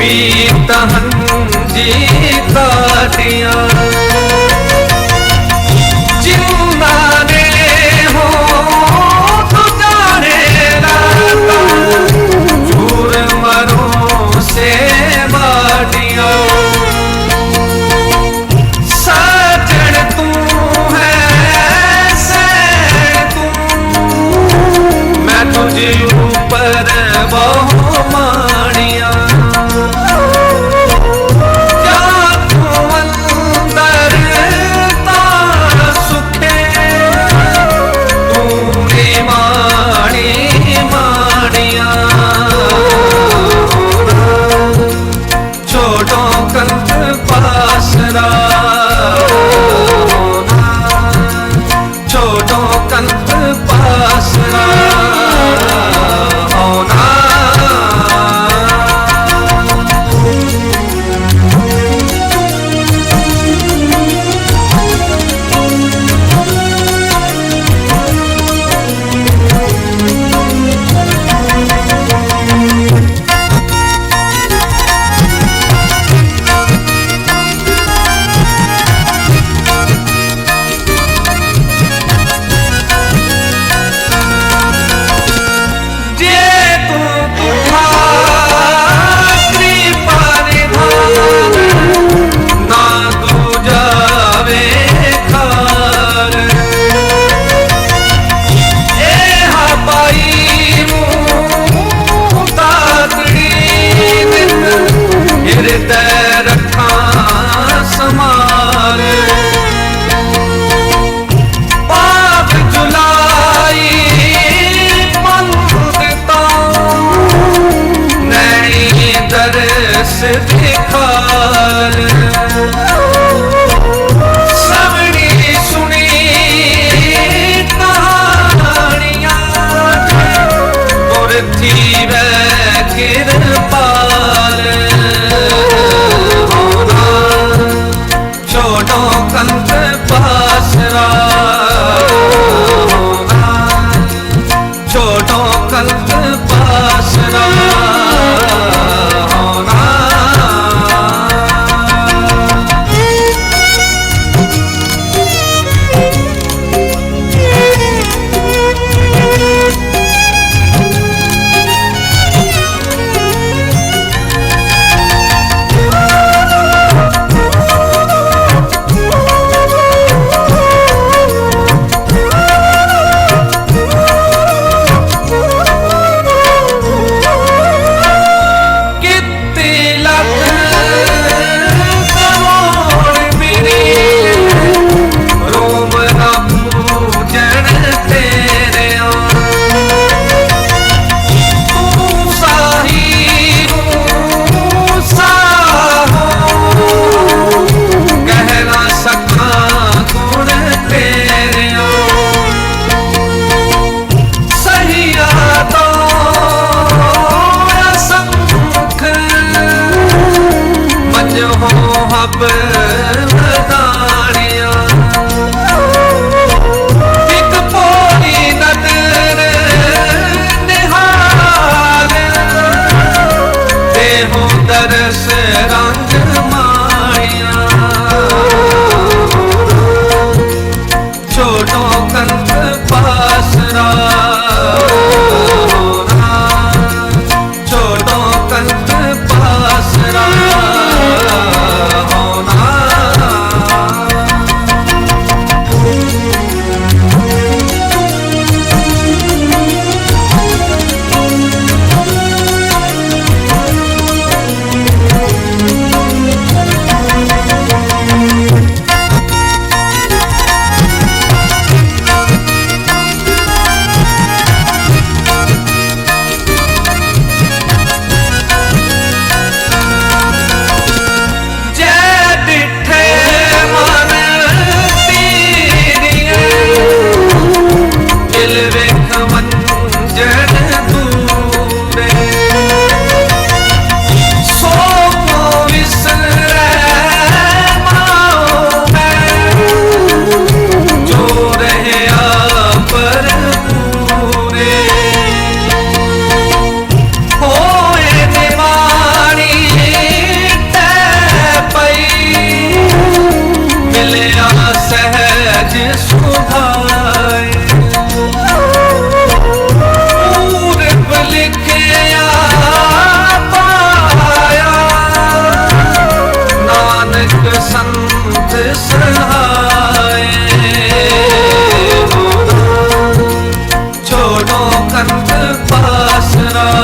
be छोड़ो कन पासना ನೋಡೋ ਹੱਬ ਵਧਾਰਿਆ ਇੱਕ ਪੋਰੀ ਨਦਰ ਤੇ ਦਰਸ ਰੰਗ kan pasra